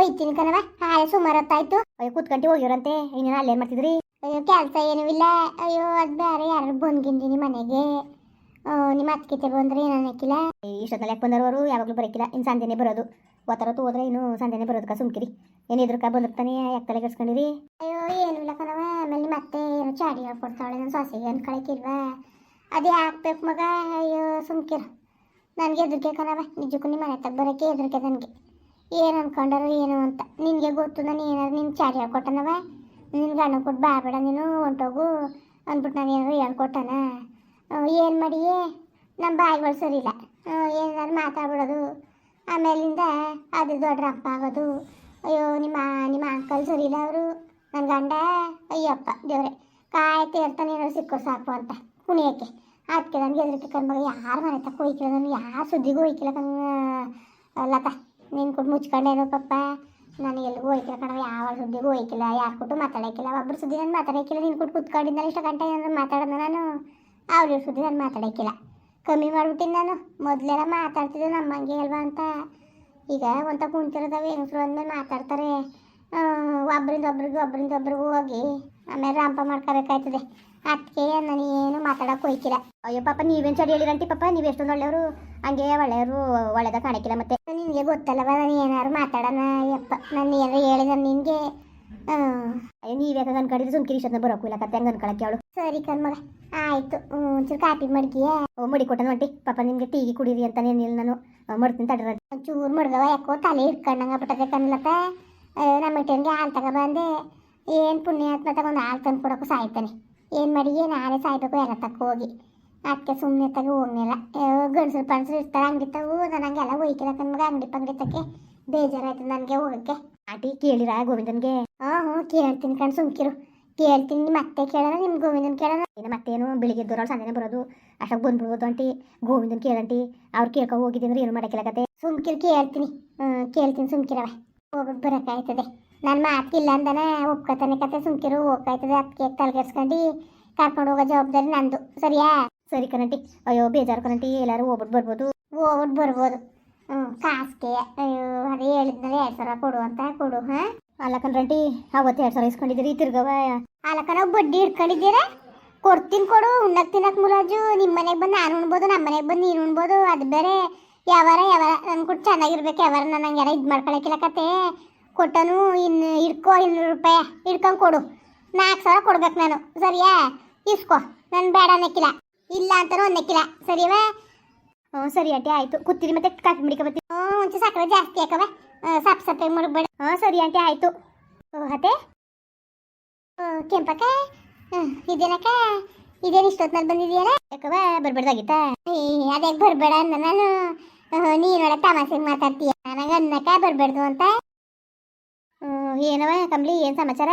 ಹೋಯ್ತೀನಿ ಕಣವ ಹಾಲೆ ಸುಮಾರು ಹೊತ್ತಾಯ್ತು. ಅಯ್ಯೋ ಕೂತ್ಕಂಟಿ ಹೋಗಿರಂತೆ ಇನ್ನೇನು ಅಲ್ಲೇನ್ ಮಾಡ್ತಿದ್ರಿ? ಅಯ್ಯೋ ಕೆಲಸ ಏನೂ ಇಲ್ಲ. ಅಯ್ಯೋ ಅದು ಬೇರೆ ಯಾರು ಬಂದ್ಗಿಂದಿನಿ ಮನೆಗೆ. ನಿಮ್ಮ ಅತ್ತಿಗೆ ಬಂದ್ರೆ? ಏನು ಅನ್ನಕ್ಕಿಲ್ಲ ಇಷ್ಟೊತ್ತಲ್ಲಿ ಯಾಕೆ ಬಂದವರು ಯಾವಾಗಲೂ ಬರೋಕ್ಕಿಲ್ಲ ಇನ್ನು ಸಂಜೆನೇ ಬರೋದು. ಒತ್ತರತ್ತು ಹೋದ್ರೆ ಇನ್ನು ಸಂಜೆನೇ ಬರೋದಕ್ಕ ಸುಮ್ಕಿರಿ. ಏನಿದ್ರು ಕ ಬಂದಿರ್ತಾನೆ ಯಾಕೆ ತಲೆ ಕೆಡ್ಸ್ಕೊಂಡಿರಿ? ಅಯ್ಯೋ ಏನು ಇಲ್ಲ ಕಣವ ಆಮೇಲೆ ಮತ್ತೆ ಏನೋ ಚಾಡಿ ಹೇಳ್ಕೊಡ್ತಾಳೆ ನನ್ನ ಸೊಸೆಗೆ ಅನ್ಕೊಳಕ್ಕಿಲ್ವಾ ಅದೇ ಹಾಕ್ಬೇಕು ಮಗ. ಅಯ್ಯೋ ಸುಮ್ಕಿರ. ನನಗೆ ಎದುರಿಕೆ ಕಣವ ನಿಜಕ್ಕೂ ನಿಮ್ಮ ಮನೆ ತಗ ಬರೋಕ್ಕೆ ಎದುರಿಕೆ ನನಗೆ. ಏನು ಅನ್ಕೊಂಡಾರ ಏನು ಅಂತ. ನಿನಗೆ ಗೊತ್ತು ನಾನು ಏನಾರು ನಿನ್ನ ಚಾರಿ ಹೇಳ್ಕೊಟ್ಟನವ? ನಿನ್ನ ಗಂಡ ಕೊಟ್ಟು ಬಾಬೇಡ ನೀನು, ಹೊಂಟೋಗು ಅಂದ್ಬಿಟ್ಟು ನಾನು ಏನಾರು ಹೇಳ್ಕೊಟ್ಟನ? ಏನು ಮಾಡಿಯೇ? ನಮ್ಮ ಬಾಯಿಗಳು ಸರಿ ಇಲ್ಲ ಮಾತಾಡ್ಬಿಡೋದು. ಆಮೇಲಿಂದ ಅದು ದೊಡ್ಡ ರಂಪ ಆಗೋದು. ಅಯ್ಯೋ, ನಿಮ್ಮ ನಿಮ್ಮ ಅಂಕಲ್ ಸರಿ ಇಲ್ಲ ಅವರು. ನನ್ನ ಗಂಡ, ಅಯ್ಯಪ್ಪ, ದೇವ್ರೆ. ಕಾಯ್ತಾ ಇರ್ತಾನೆ ಏನಾದ್ರು ಸಿಕ್ಕೋರು ಸಾಕು ಅಂತ. ಕುಣಿಯೋಕ್ಕೆ ಅದಕ್ಕೆ ನನಗೆ ಹೆದರಿಕೆ ಕಣ್ಮಗ. ಯಾರು ಮನೆ ತಕ್ಕ ಹೋಯ್ಕಿಲ್ಲ ನಾನು? ಯಾರು ಸುದ್ದಿಗೂ ಹೋಯ್ಕಿಲ್ಲ ಕಣ್ ಲತ. ನೀನು ಕೊಟ್ಟು ಮುಚ್ಕೊಂಡೇನು ಪಪ್ಪ. ನಾನು ಎಲ್ಲಿಗೂ ಹೋಯ್ಕಿಲ್ಲ ಕಣವ ಯಾವ ಸುದ್ದಿಗೂ ಹೋಯ್ಕಿಲ್ಲ ಯಾರು ಕೊಟ್ಟು ಮಾತಾಡೋಕ್ಕಿಲ್ಲ. ಒಬ್ಬರು ಸುದ್ದಿ ನಾನು ಮಾತಾಡೋಕ್ಕಿಲ್ಲ, ನೀನು ಕೊಟ್ಟು ಕೂತ್ಕೊಂಡಿದ್ದ ಇಷ್ಟು ಗಂಟೆ ಏನಾದ್ರು ಮಾತಾಡೋದು ನಾನು. ಅವ್ರ ಸುದ್ದಿ ನಾನು ಮಾತಾಡೋಕ್ಕಿಲ್ಲ. ಕಮ್ಮಿ ಮಾಡಿಬಿಟ್ಟಿನಿ ನಾನು. ಮೊದಲೆಲ್ಲ ಮಾತಾಡ್ತಿದ್ದೆ ನಮ್ಮಂಗೆ ಅಲ್ವಾ ಅಂತ. ಈಗ ಒಂತ ಕುಂತಿರೋದವ ಹೆಂಗಸರು ಅಂದ್ಮೇಲೆ ಮಾತಾಡ್ತಾರೆ. ಒಬ್ಬರಿಂದ ಒಬ್ರಿಗೆ ಒಬ್ರಿಂದ ಒಬ್ರಿಗೂ ಹೋಗಿ ಆಮೇಲೆ ರಾಂಪ ಮಾಡ್ಕೋಬೇಕಾಯ್ತದೆ. ಅದಕ್ಕೆ ನಾನು ಏನು ಮಾತಾಡಕ್ಕೆ ಹೋಯ್ಕಿಲ್ಲ ಅಯ್ಯೋ ಪಾಪ, ನೀವೇನು ಚಡಿ ಹೇಳಿರಂತಿ ಪಾಪ ನೀವು ಎಷ್ಟೊಂದು ಒಳ್ಳೆಯವರು. ಹಂಗೆ ಒಳ್ಳೆಯವರು ಒಳ್ಳೆದ ಕಾಣಿಕಿಲ್ಲ ಮತ್ತೆ. ನಿನಗೆ ಗೊತ್ತಲ್ಲವ ನಾನು ಏನಾರು ಮಾತಾಡೋಣ ಯಪ್ಪ ನಾನು ಏನಾರು ಹೇಳಿದ ನಿನಗೆ. ಅಯ್ಯೋ ನೀವೇ ಅನ್ಕೊಂಡಿದ್ರೆ ಸುಮ್ಕಿರಿ ಇಷ್ಟೊಂದು ಬರೋಕು ಇಲ್ಲ ಕತ್ತೆ ಹಂಗೆ ಅನ್ಕೊಳಕ್ಕೆ ಅವಳು. ಸರಿ ಕಣ್ಮಗ ಆಯ್ತು. ಒಂಚೂರು ಕಾಪಿ ಮಡ್ಗಿಯ ಓ ಮಡಿ ಕೊಟ್ಟನ ಹೊಂಟಿ ಪಾಪ ನಿಮ್ಗೆ ಟೀಗಿ ಕುಡೀರಿ ಅಂತ ಏನಿಲ್ಲ ನಾನು. ಮಡ್ತೀನಿ ಮಾಡ್ತೀನಿ ತಡ್ರ ಒಂಚೂರು ಮಡ್ಗವ ಯಾಕೋ ತಲೆ ಇಟ್ಕೊಂಡಂಗ ಬಿಟ್ಟದೆ ಕಣ್ಲತ್ತ. ನಮ್ಮ ಟೆನ್ಗೆ ಹಾಲು ತಗೊಬಂದೆ. ಏನು ಪುಣ್ಯ ಆತ್ಮ ತಗೊಂಡು ಹಾಲು ತಂದು ಕೊಡೋಕ್ಕೂ ಸಾಯ್ತಾನೆ. ಏನು ಮಾಡಿ ನಾನೇ ಸಾಯ್ಬೇಕು ಎಲ್ಲ ತಕ್ಕ ಹೋಗಿ ಅದಕ್ಕೆ ಸುಮ್ಮನೆ ತಗ ಹೋಗ್ನಿಲ್ಲ ಗಂಡಸರು ಪಣಸರು ಇರ್ತಾರೆ ಅಂಗಡಿ ತಗು ನಾನು ಹಂಗೆಲ್ಲ ಹೋಯ್ಕಿಲ್ಲ ಕಣ್ಮಗ ಅಂಗಡಿ ಪಂಗಡಿ ತಕ್ಕೆ ಬೇಜಾರಾಯ್ತು ನನಗೆ ಹೋಗಕ್ಕೆ. ಆಂಟಿ ಕೇಳಿರ ಗೋವಿಂದನ್ಗೆ? ಹಾಂ ಹ್ಞೂ ಕೇಳ್ತೀನಿ ಕಣ್ ಸುಮ್ಕಿರು. ಕೇಳ್ತೀನಿ ಮತ್ತೆ ಕೇಳೋಣ ನಿಮ್ಮ ಗೋವಿಂದನ್ ಕೇಳೋಣ. ಏನು ಮತ್ತೇನು ಬೆಳಿಗ್ಗೆ ಎದ್ದೋರಳು ಸಂಜೆನೆ ಬರೋದು ಅಷ್ಟಕ್ಕೆ ಬಂದ್ಬಿಡ್ಬೋದು ಆಂಟಿ. ಗೋವಿಂದನ್ ಕೇಳಂಟಿ ಅವ್ರು ಕೇಳ್ಕೊ ಹೋಗಿದ್ದೆ ಅಂದ್ರೆ ಏನು ಮಾಡಕ್ಕಿಲ್ಲಕತ್ತೆ ಸುಮ್ಕಿರು ಕೇಳ್ತೀನಿ. ಹ್ಞೂ ಕೇಳ್ತೀನಿ ಸುಮ್ಕಿರವ ಹೋಗ್ಬಿಟ್ಟು ಬರೋಕ್ಕಾಯ್ತದೆ. ನನ್ನ ಮಾತಿಲ್ಲ ಅಂದನ ಒಪ್ಕೊತಾನೆ ಕತೆ ಸುಮ್ಕಿರು ಹೋಗ್ಕಾಯ್ತದೆ. ಅದಕ್ಕೆ ತಲೆಗೆಡ್ಸ್ಕೊಂಡು ಕರ್ಕೊಂಡು ಹೋಗೋ ಜವಾಬ್ದಾರಿ ನಂದು. ಸರಿಯಾ? ಸರಿ ಕಣಂಟಿ ಅಯ್ಯೋ, ಬೇಜಾರು ಕಣಂಟಿ ಎಲ್ಲರೂ ಹೋಗ್ಬಿಟ್ಟು ಬರ್ಬೋದು. ಹೋಗ್ಬಿಟ್ಟು ಬರ್ಬೋದು. ಹ್ಞೂ ಕಾಸ್ಗೆ ಅಯ್ಯೋ, ಅದೇ ಹೇಳಿದ್ನಲ್ಲ ಎರಡು ಸಾವಿರ ಕೊಡು ಅಂತ. ಕೊಡು, ಹಾಂ? ಅಲ್ಲ ಕಣ್ರಂಟಿ ಅವತ್ತು ಎರಡು ಸಾವಿರ ಇಸ್ಕೊಂಡಿದ್ದೀರಿ ತಿರ್ಗವ ಅಲ್ಲ ಕಣ, ಬಡ್ಡಿ ಇಟ್ಕೊಂಡಿದ್ದೀರಾ ಕೊಡ್ತೀನಿ ಕೊಡು. ಉಣ್ಣಕ್ ತಿನ್ನಕ್ ಮುಲಾಜು ನಿಮ್ಮ ಮನೆಗೆ ಬಂದು ನಾನು ಉಣ್ಬೋದು ನಮ್ಮ ಮನೆಗೆ ಬಂದು ನೀನು ಉಣ್ಬೋದು. ಅದು ಬೇರೆ. ಯಾವಾರ ಯಾವಾರ ನನ್ ಕೊಟ್ಟು ಚೆನ್ನಾಗಿರ್ಬೇಕು. ಯಾವಾರ ನನಗೆ ಯಾರ ಇದು ಮಾಡ್ಕೊಳಕ್ಕಿಲ್ಲ ಕತೆ. ಕೊಟ್ಟನು ಇನ್ನು ಇಡ್ಕೋ ಇನ್ನೂರು ರೂಪಾಯಿ. ಇಡ್ಕೊಂಡು ಕೊಡು. ನಾಲ್ಕು ಸಾವಿರ ಕೊಡ್ಬೇಕು ನಾನು. ಸರಿಯಾ? ಇಸ್ಕೋ. ನಾನು ಬೇಡ ಅನ್ನಕ್ಕಿಲ್ಲ ಇಲ್ಲ ಅಂತಾನು ಅನ್ನಕ್ಕಿಲ್ಲ. ಸರಿಯವಾ ಹ್ಞೂ, ಸರಿ ಆಂಟಿ, ಆಯಿತು. ಕೂತಿರಿ ಮತ್ತೆ ಕಾಫಿ ಮುಡಿಕ ಬತ್ತಿ ಹ್ಞೂ, ಒಂಚೂರು ಸಕ್ಕರೆ ಜಾಸ್ತಿ ಹಾಕವ ಸಪ್ ಸಪ್ಪೆ ಮಾಡಬೇಡ ಹ್ಞೂ, ಸರಿ ಆಂಟಿ, ಆಯಿತು. ಹತೆ ಕೆಂಪಕ್ಕ? ಇದೇನಕ್ಕ? ಇದೇನು ಇಷ್ಟೊತ್ತಿನಲ್ಲಿ ಬಂದಿದೆಯಲ್ಲ ಯಾಕವ ಬರ್ಬೇಡ್ದಾಗಿತ್ತ ಅದ್ಯಾಕೆ ಬರ್ಬೇಡ ಅಂದ ನಾನು. ನೀನೊಳ ತಮಾಷೆಗೆ ಮಾತಾಡ್ತೀಯ. ನನಗೆ ಅನ್ನಕ್ಕ ಬರಬೇಡ್ದು ಅಂತ. ಏನವ ಕಮ್ಲಿ, ಏನು ಸಮಾಚಾರ?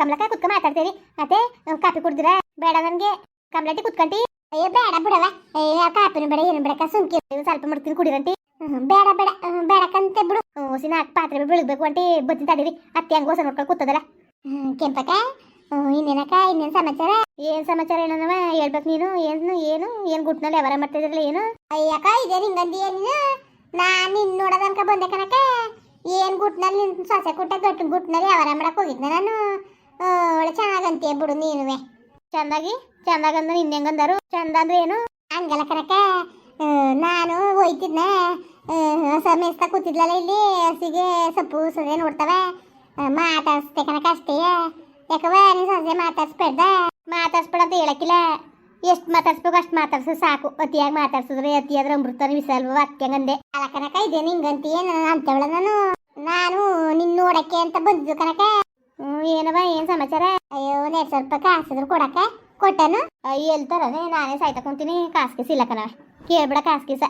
ಕಮಲಕ್ಕ ಕುತ್ಕ ಮಾತಾಡ್ತೀರಿ. ಮತ್ತೆ ಕಾಫಿ ಕುಡ್ದಿರಾ? ಬೇಡ ನನ್ಗೆ. ಕಮಲಟ್ಟಿ ಕುತ್ಕಂಟಿ ಅಯ್ಯೋ ಬೇಡ ಬಿಡವ ಏ ಕಾಪಿನ ಬೇಡ ಏನು ಬೇಡಕ ಸುಮ್ಕಿ ಸ್ವಲ್ಪ ಮಾಡ್ತೀನಿ ಕುಡಿರಂಟಿ ಬೇಡ ಬೇಡ ಬೇಡ ಹ್ಮ್, ಬಿಡು ನಾಲ್ಕು ಪಾತ್ರೆ ಬೆಳಗ್ಬೇಕು ಅಂಟಿ ಬತ್ತಿ ತಡೀರಿ ಅತ್ತೆ ಹಂಗ ಹೊಸ ನೋಡ್ಕೊಂಡು ಕೂತದಲ್ಲ ಹ್ಮ್, ಇನ್ನೇನಕ್ಕ ಇನ್ನೇನು ಸಮಾಚಾರ ಏನ್ ಸಮಾಚಾರ ಏನವ ಹೇಳ್ಬೇಕು ನೀನು ಏನು ಏನು ಏನು ಗುಟ್ನಲ್ಲಿ ಯಾವಾರ ಮಾಡ್ತಿದ್ರಲ್ಲ ಏನು ಅಯ್ಯಕ್ಕ ಇದೇ ಹಿಂಗಂದಿ ನೀನು ನಾನು ನಿನ್ನ ನೋಡೋದ ಬಂದೆ ಕನಕ ಏನು ಗುಟ್ನಲ್ಲಿ ನಿನ್ನ ಸೊಸೆ ಕುಟ್ಟ ಗಟ್ಟು ಗುಟ್ನಲ್ಲಿ ಯಾವಾರ ಮಾಡಕ್ಕೆ ಹೋಗಿದ್ದೆ ನಾನು ಒಳ್ಳೆ ಚೆನ್ನಾಗಂತೀಯ ಬಿಡು ನೀನುವೆ ಚಂದಾಗಿ ಚಂದಾಗಂದ್ರೆ ನಿನ್ನ ಹೆಂಗಂದಾರು ಚಂದ ಅಂದ್ರೆ ಏನು? ಹಂಗಲ್ಲ ಕರಕ ನಾನು ಹೋಯ್ತಿದ್ನ ಮೇಸ್ತಾ ಕೂತಿದ್ಲಲ್ಲ ಇಲ್ಲಿ ಹಸಿಗೆ ಸೊಪ್ಪು ಸದೆ ನೋಡ್ತವೆ ಮಾತಾಡ್ಸ್ತೆ ಕನಕ ಅಷ್ಟೇ. ಯಾಕವ ನೀನು ಸೊಸೆ ಮಾತಾಡ್ಸ್ಬೇಡ್ದ? ಮಾತಾಡ್ಸ್ಬೇಡ ಅಂತ ಹೇಳಕ್ಕಿಲ್ಲ. ಎಷ್ಟು ಮಾತಾಡ್ಸ್ಬೇಕು ಅಷ್ಟು ಮಾತಾಡ್ಸು ಸಾಕು. ಅತಿಯಾಗಿ ಮಾತಾಡ್ಸಿದ್ರೆ ಅತಿಯಾದ್ರೆ ಅಮೃತನ ವಿಸಲ್ವ ಅತ್ಯಂಗಂದೆ. ಅಲ್ಲ ಕನಕ ಇದೆ ನಿಂಗಂತೀಯ ನಾನು ಅಂತವಳ ನಾನು. ನಾನು ನಿನ್ನ ನೋಡಕ್ಕೆ ಅಂತ ಬಂದಿದ್ದು ಕನಕ ಏನವ ಏನ್ ಸಮಾಚಾರ? ಅಯ್ಯೋ ಸಾವಿರ ರೂಪಾಯಿ ಕಾಸಿದ್ರು ಕೊಡಕ ಕೊಟ್ಟನು? ಅಯ್ಯ ಎಲ್ತಾರನೆ ನಾನೇ ಸಾಯ್ತಾ ಕುಂತೀನಿ. ಕಾಸ್ಗೆ ಸಿಲ್ಲ ಕಣವ ಕೇಳ್ಬೇಡ ಕಾಸ್ಗೆ ಸ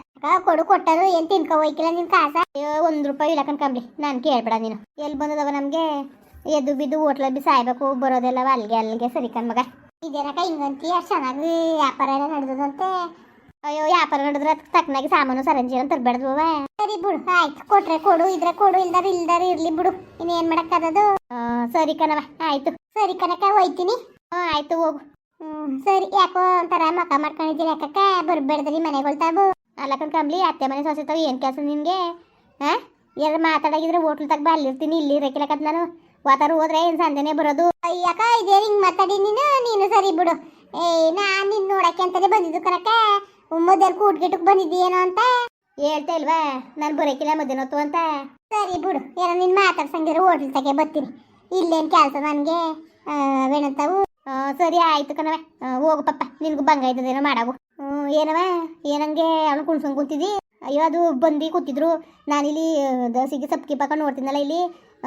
ಕೊಡು, ಕೊಟ್ಟರು. ಏನ್ ತಿನ್ಕ ಹೋಯ್ಕಿಲ್ಲ ನಿನ್ ಕಾಸ? ಅಯ್ಯೋ, ಒಂದ್ ರೂಪಾಯಿ ಇಲ್ಲ ಕಂಬ್ಲಿ ನಾನ್ ಕೇಳ್ಬೇಡ ನೀನು. ಎಲ್ಲಿ ಬಂದದವ ನಮ್ಗೆ? ಎದ್ದು ಬಿದ್ದು ಹೋಟ್ಲಲ್ಲಿ ಬಿ ಸಾಯ್ಬೇಕು. ಬರೋದೆಲ್ಲ ಅಲ್ಲಿಗೆ ಅಲ್ಲಿಗೆ ಸರಿ ಕಣ್ಮಗ ಇದೇನಕ ಹಿಂಗಂತಿ ಅಷ್ಟು ಚೆನ್ನಾಗಿ ವ್ಯಾಪಾರ ಎಲ್ಲ ನಡೆದದಂತೆ. ಅಯ್ಯೋ ವ್ಯಾಪಾರ ನಡೆದ್ರೆ ಅದಕ್ಕೆ ತಕ್ಕನಾಗಿ ಸಾಮಾನು ಸರಂಜಿ ಅಂತ ತರಬೇಡ್ದು ಸರಿ ಬಿಡು ಆಯ್ತು. ಕೊಟ್ರೆ ಕೊಡು ಇದ್ರೆ ಕೊಡು ಇಲ್ದಾರ ಇಲ್ದಾರ ಇರ್ಲಿ ಬಿಡು. ಇನ್ನೇನ್ ಮಾಡಕ್ಕದದು? ಸರಿ ಕಣವ ಆಯ್ತು. ಸರಿ ಕನಕ ಹೋಯ್ತೀನಿ. ಹ್ಞೂ ಆಯ್ತು ಹೋಗು. ಹ್ಮ್ ಸರಿ. ಯಾಕೋ ಒಂಥರ ಮಕ ಮಾಡ್ಕೊಂಡಿದ್ದೀರಿ ಯಾಕಕ್ಕ ಬರ್ಬೇಡ್ದ್ರಿ ಮನೆಗಳು ತಾವು ಅಲ್ಲ ಕಂಬ್ಲಿ ಅತ್ತೆ ಮನೆ ಸೊಸೆ ಏನ್ ಏನು ಕೆಲಸ ನಿನ್ಗೆ? ಹಾ? ಎರಡು ಮಾತಾಡಾಗಿದ್ರೆ ಹೋಟ್ಲ್ ತಗ ಅಲ್ಲಿರ್ತೀನಿ ಇಲ್ಲಿ ಇರಕಿಲ್ಲಕತ್ ನಾನು. ವಾತಾರು ಹೋದ್ರೆ ಏನು ಸಂಜೆನೆ ಬರೋದು? ಅಯ್ಯಕ್ಕ ಇದೇ ಹಿಂಗ್ ಮಾತಾಡಿ ನೀನು. ನೀನು ಸರಿ ಬಿಡು. ಏ ನಾನು ನಿನ್ನ ನೋಡಕ್ಕೆ ಅಂತಾನೆ ಬಂದಿದ್ದು ಕನಕ ಮಧ್ಯಾಹ್ನ ಕೂಟ್ ಗಿಟಕ್ ಬಂದಿದ್ದೀಯೇನೋ ಅಂತ? ಹೇಳ್ತಾ ಇಲ್ವಾ? ನಾನು ಬರೋಕಿಲ್ಲ ಮಧ್ಯಾಹ್ನ ಹೊತ್ತು ಅಂತ. ಸರಿ ಬಿಡು ಏನೋ ನೀನು ಮಾತಾಡ್ಸಂಗಿರೋ ಹೋಟ್ಲ್ ತಗೆ ಬರ್ತೀನಿ. ಇಲ್ಲೇನು ಕೆಲಸ ನನಗೆ? ವೇಣಂತಾವು? ಸರಿ ಆಯ್ತು ಕಣವ ಹೋಗು ಪಪ್ಪ ನಿನಗೂ ಬಂಗ ಇದ್ದದೇನೋ ಮಾಡಾಗು. ಏನವ ಏನಂಗೆ ಅವನು ಕುಣ್ಸಂಗ್ ಕುಂತಿದ್ದಿ? ಅಯ್ಯೋ ಅದು ಬಂದು ಕೂತಿದ್ರು. ನಾನಿಲ್ಲಿ ಇಲ್ಲಿ ದಸಿಗೆ ಸಪ್ಕಿ ಪಕ್ಕ ನೋಡ್ತೀನಲ್ಲ ಇಲ್ಲಿ.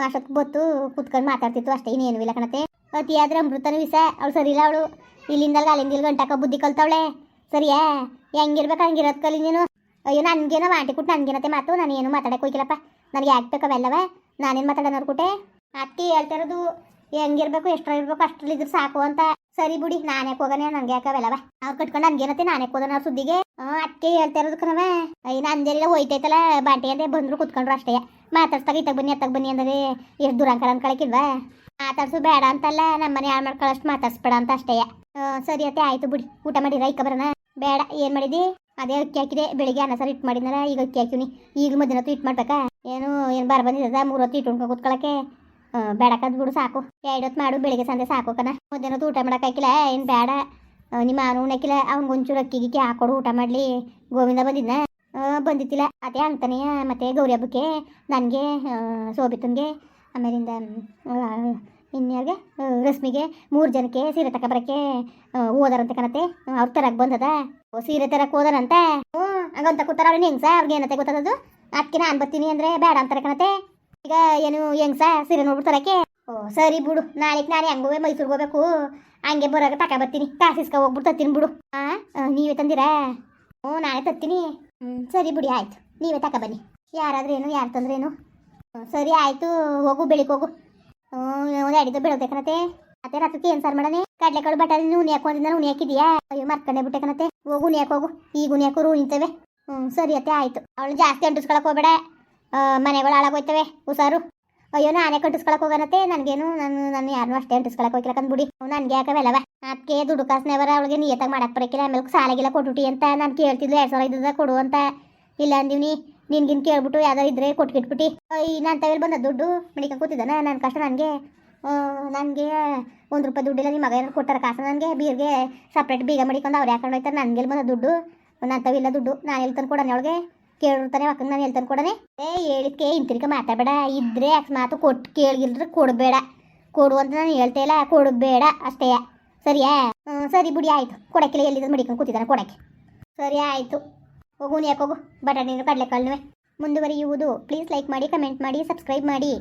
ಅಷ್ಟೊತ್ತು ಬತ್ತು ಕುತ್ಕೊಂಡು ಮಾತಾಡ್ತಿತ್ತು ಅಷ್ಟೇ ಇನ್ನೇನು ಇಲ್ಲ ಕಣತೆ. ಅತಿ ಆದ್ರೆ ಅಮೃತನೂ ವಿಷ. ಅವಳು ಸರಿ ಇಲ್ಲ ಅವಳು. ಇಲ್ಲಿಂದ ಅಲ್ಲಿಂದ ಇಲ್ಲಿ ಗಂಟಾಕ ಬುದ್ಧಿ ಕಲ್ತವಳೆ. ಸರಿಯಾ? ಹೆಂಗಿರ್ಬೇಕು, ಹಂಗಿರೋದ್ ಕಲಿ ನೀನು. ಅಯ್ಯೋ, ನನಗೇನೋ ಬಾಂಟಿ ಕೊಟ್ಟು ನನಗೇನತ್ತೆ ಮಾತು, ನಾನು ಏನು ಮಾತಾಡಕ್ಕೆ ಹೋಗಿಲ್ಲಪ್ಪ. ನನಗೆ ಯಾಕೆ ಬೇಕು ಅವೆಲ್ಲವ? ನಾನೇನು ಮಾತಾಡೋಣ ಕೊಟ್ಟೆ ಅತ್ತಿ ಹೇಳ್ತಾ ಇರೋದು ಹೆಂಗಿರ್ಬೇಕು ಅಷ್ಟ್ರಲ್ಲಿ ಇದ್ರ ಸಾಕು ಅಂತ. ಸರಿ ಬಿಡಿ, ನಾನೇ ಹೋಗನೆ ನಂಗೆ ಯಾಕೆ ಅವೆಲ್ಲವ? ಅವ್ರು ಕಟ್ಕೊಂಡು ನನ್ಗೇನತ್ತೆ ನಾನೇ ಅವ್ರ ಸುದ್ದಿಗೆ? ಅಕ್ಕೆ ಹೇಳ್ತಾ ಇರೋದು ಕಣವ ಅಯ್ಯ, ನಂದೆಲ್ಲ ಹೋಯ್ತೈತಲ್ಲ, ಬಾಂಟಿ ಅಂದ್ರೆ ಬಂದ್ರು ಕುತ್ಕೊಂಡ್ರು ಅಷ್ಟೇ. ಮಾತಾಡ್ಸ್ದಾಗ ಇತ್ತಾಗ ಬನ್ನಿ, ಅತ್ತಾಗ ಬನ್ನಿ ಅಂದ್ರೆ ಎಷ್ಟು ದೂರ ಅನ್ಕೊಳಕಿಲ್ವಾ ಮಾತಾಡ್ಸು ಬೇಡ ಅಂತಲ್ಲ, ನಮ್ಮನೆ ಯಾರು ಮಾಡ್ಕೊಳ್ಳೋಷ್ಟು ಮಾತಾಡ್ಸ್ಬೇಡ ಅಂತ ಅಷ್ಟೇ. ಸರಿ ಅತ್ತೆ, ಆಯ್ತು ಬಿಡಿ. ಊಟ ಮಾಡಿ, ರೈಕ ಬರೋಣ. ಬೇಡ, ಏನ್ ಮಾಡಿದಿ? ಅದೇ ಅಕ್ಕಿ ಹಾಕಿದೆ, ಬೆಳಿಗ್ಗೆ ಅನ್ನ ಸರ್ ಇಟ್ಟು ಮಾಡಿದ್ನಲ್ಲ, ಈಗ ಅಕ್ಕಿ ಹಾಕಿವ್ನಿ ಈಗ ಮಧ್ಯಾಹ್ನ ಇಟ್ಟು ಮಾಡ್ಬೇಕಾ? ಏನು ಏನು ಬಾರ ಬಂದಿದ್ದದ? ಮೂರು ಹೊತ್ತು ಇಟ್ಟು ಕೂತ್ಕೊಳಕ್ಕೆ? ಬೇಡಕ್ಕದ್ ಬಿಡು ಸಾಕು. ಎರಡು ಹೊತ್ತು ಮಾಡು, ಬೆಳಿಗ್ಗೆ ಸಂಜೆ ಸಾಕು ಕಣ. ಮಧ್ಯಾಹ್ನ ಊಟ ಊಟ ಮಾಡೋಕ್ಕಾಕಿಲ್ಲ ಏನು ಬೇಡ. ನಿಮ್ಮ ಅವ್ನಿಗೆ ಒಂಚೂರು ಅಕ್ಕಿ ಗಿಕ್ಕಿ ಹಾಕೊಡು, ಊಟ ಮಾಡಲಿ. ಗೋವಿಂದ ಬಂದಿದ್ನ? ಬಂದಿತ್ತಿಲ್ಲ ಅದೇ ಅಂತಾನೆಯ ಮತ್ತು ಗೌರಿ ಹಬ್ಬಕ್ಕೆ, ನನಗೆ ಶೋಭಿತನ್ಗೆ ಆಮೇಲಿಂದ ಇನ್ಯಾರಿಗೆ? ರಶ್ಮಿಗೆ. ಮೂರು ಜನಕ್ಕೆ ಸೀರೆ ತಗೊಬರಕ್ಕೆ ಹೋದಾರಂತೆ ಕಣತೆ. ಅವ್ರ ತರಕ್ಕೆ ಬಂದದ. ಓ, ಸೀರೆ ತರಕ್ಕೆ ಹೋದಾರಂತೆ? ಹ್ಞೂ ಹಂಗಂತ ಕೂತಾರ ಅವ್ರು ಹೆಂಗ್ಸ? ಅವ್ರಿಗೆ ಏನತ್ತೆ ಗೊತ್ತದದು ಅದಕ್ಕೆ ನಾನು ಬರ್ತೀನಿ ಅಂದರೆ ಬೇಡ ಅಂತಾರೆ ಕಣತೆ. ಈಗ ಏನು ಹೆಂಗ್ಸ ಸೀರೆ ನೋಡ್ಬಿಡ್ತಾರಕ್ಕೆ ತರಕ್ಕೆ? ಓ, ಸರಿ ಬಿಡು. ನಾಳೆಗೆ ನಾನು ಹೋಗಿ ಮೈಸೂರಿಗೆ ಹೋಗ್ಬೇಕು. ಹಂಗೆ ಬರೋಕೆ ತಕ ಬರ್ತೀನಿ. ಕಾಸಿಸ್ಕ ಹೋಗ್ಬಿಟ್ಟು ತತ್ತೀನಿ ಬಿಡು. ಹಾಂ ನೀವೇ ತಂದಿರಾ? ಹ್ಞೂ ನಾಳೆ ತತ್ತೀನಿ. ಹ್ಞೂ ಸರಿ ಬಿಡಿ, ಆಯ್ತು. ನೀವೇ ತಕ ಬನ್ನಿ. ಯಾರಾದ್ರೇನು, ಯಾರು ತಂದ್ರೇನು? ಸರಿ, ಆಯಿತು. ಹೋಗು ಬೆಳಿಗ್ಗೆ ಹೋಗು. ಒಂದು ಅಡಿದ ಬೆಳಗ್ಗೆ ಕಣತೆ ರಾತ್ರಿ ಏನ್ ಸಾರು ಮಾಡನೆ? ಕಡ್ಲೆಕಾಳು ಬಟಾಣಿ ಉನಿ ಹಾಕೊಂಡಿಂದ ಉನಿ ಹಾಕಿದ್ಯಾ ಅಯ್ಯೋ ಮರ್ಕೊಂಡೆ ಬಿಟ್ಟೆ ಕಣತೆ ಹೋಗು ಉನಿ ಹಾಕೋಗು ಈಗ ಉನಿ ಹಾಕೋರು ಉಣಿತೇವೆ ಹ್ಞೂ ಸರಿ ಅತ್ತೆ, ಆಯ್ತು. ಅವಳು ಜಾಸ್ತಿ ಅಂಟಿಸ್ಕೊಳಕ್ ಹೋಗ್ಬೇಡ. ಮನೆಗಳು ಹಾಳಾಗೋಯ್ತವೆ. ಹುಷಾರು. ಅಯ್ಯೋ, ನಾನೇ ಕಟ್ಟಿಸ್ಕೊಳಕ್ ಹೋಗನತೆ ನನಗೇನು, ನಾನು ನಾನು ಯಾರನ್ನೂ ಅಷ್ಟೇ ಅಂಟಿಸ್ಕೊಳಕ್ ಹೋಗಿಲ್ಲ ಬಿಡಿ ನನಗೆ ಯಾಕವೆಲ್ಲವ ಅದಕ್ಕೆ ದುಡ್ಡು ಕಾಸನೆವರ ಅವಳಿಗೆ ನಿಯತ್ತಾಗಿ ಮಾಡಕ್ ಬರಕಿಲ್ಲ. ಆಮೇಲೆ ಸಾಲಾಗಿಲ್ಲ ಕೊಟ್ಟುಟಿ ಅಂತ ನಾನು ಕೇಳ್ತಿದ್ಲು. ಎರಡು ಸಾವಿರ ಕೊಡು ಅಂತ. ಇಲ್ಲ ಅಂದಿವ್ನಿ. ನಿನ್ಗಿನ್ ಕೇಳ್ಬಿಟ್ಟು ಯಾವ್ದೋ ಇದ್ರೆ ಕೊಟ್ಕಿಟ್ಬಿಟ್ಟು ಈ ನಾನು ಬಂದ ದುಡ್ಡು ಮಡಿಕೊಂಡು ಕೂತಿದ್ದಾನ ನನ್ನ ಕಷ್ಟ ನನಗೆ. ನನಗೆ ಒಂದು ರೂಪಾಯಿ ದುಡ್ಡಿಲ್ಲ ನಿಮ್ಮ ಮಗ ಏನಾರು ಕೊಟ್ಟಾರ ಕಾಸು ನನಗೆ, ಬೀರ್ಗೆ ಸಪ್ರೇಟ್ ಬೀಗ ಮಡಿಕೊಂಡು ಅವ್ರು ಯಾಕಂಡ್ ಹೋಯ್ತಾರೆ ನನಗೆ ಬಂದ ದುಡ್ಡು. ನನ್ನ ತವಿಲ್ಲ ದುಡ್ಡು, ನಾನು ಕೊಡನೆ ಕೊಡೋಣ ಅವಳಿಗೆ. ಕೇಳಿರ್ತಾನೆ ಅಕ್ಕ ನಾನು ಎಲ್ಲಿ ಕೊಡೋಣ ಏ, ಹೇಳಿದ್ಕೆ ಇಂತಿರ್ಕ ಮಾತಾಡಬೇಡ, ಇದ್ರೆ ಅಕಸ್ಮಾತು ಕೊಟ್ಟು ಕೇಳಿಲ್ದ್ರೆ ಕೊಡಬೇಡ. ಕೊಡು ಅಂತ ನಾನು ಹೇಳ್ತಾ ಇಲ್ಲ, ಕೊಡಬೇಡ ಅಷ್ಟೇ. ಸರಿಯಾ? ಸರಿ ಬಿಡಿ, ಆಯಿತು. ಕೊಡಕ್ಕಿಲ್ಲ ಎಲ್ಲಿದ್ರು ಮಡಿಕೊಂಡು ಕೂತಿದ್ದಾನೆ ಕೊಡಕ್ಕೆ. ಸರಿ, ಆಯಿತು. ಹೋಗು ಯಾಕೆ ಹೋಗು? ಬಟಾಣಿನೂ ಕಡಲೆಕಾಳುವೆ ಮುಂದುವರಿಯುವುದು. ಪ್ಲೀಸ್ ಲೈಕ್ ಮಾಡಿ ಕಮೆಂಟ್ ಮಾಡಿ ಸಬ್ಸ್ಕ್ರೈಬ್ ಮಾಡಿ.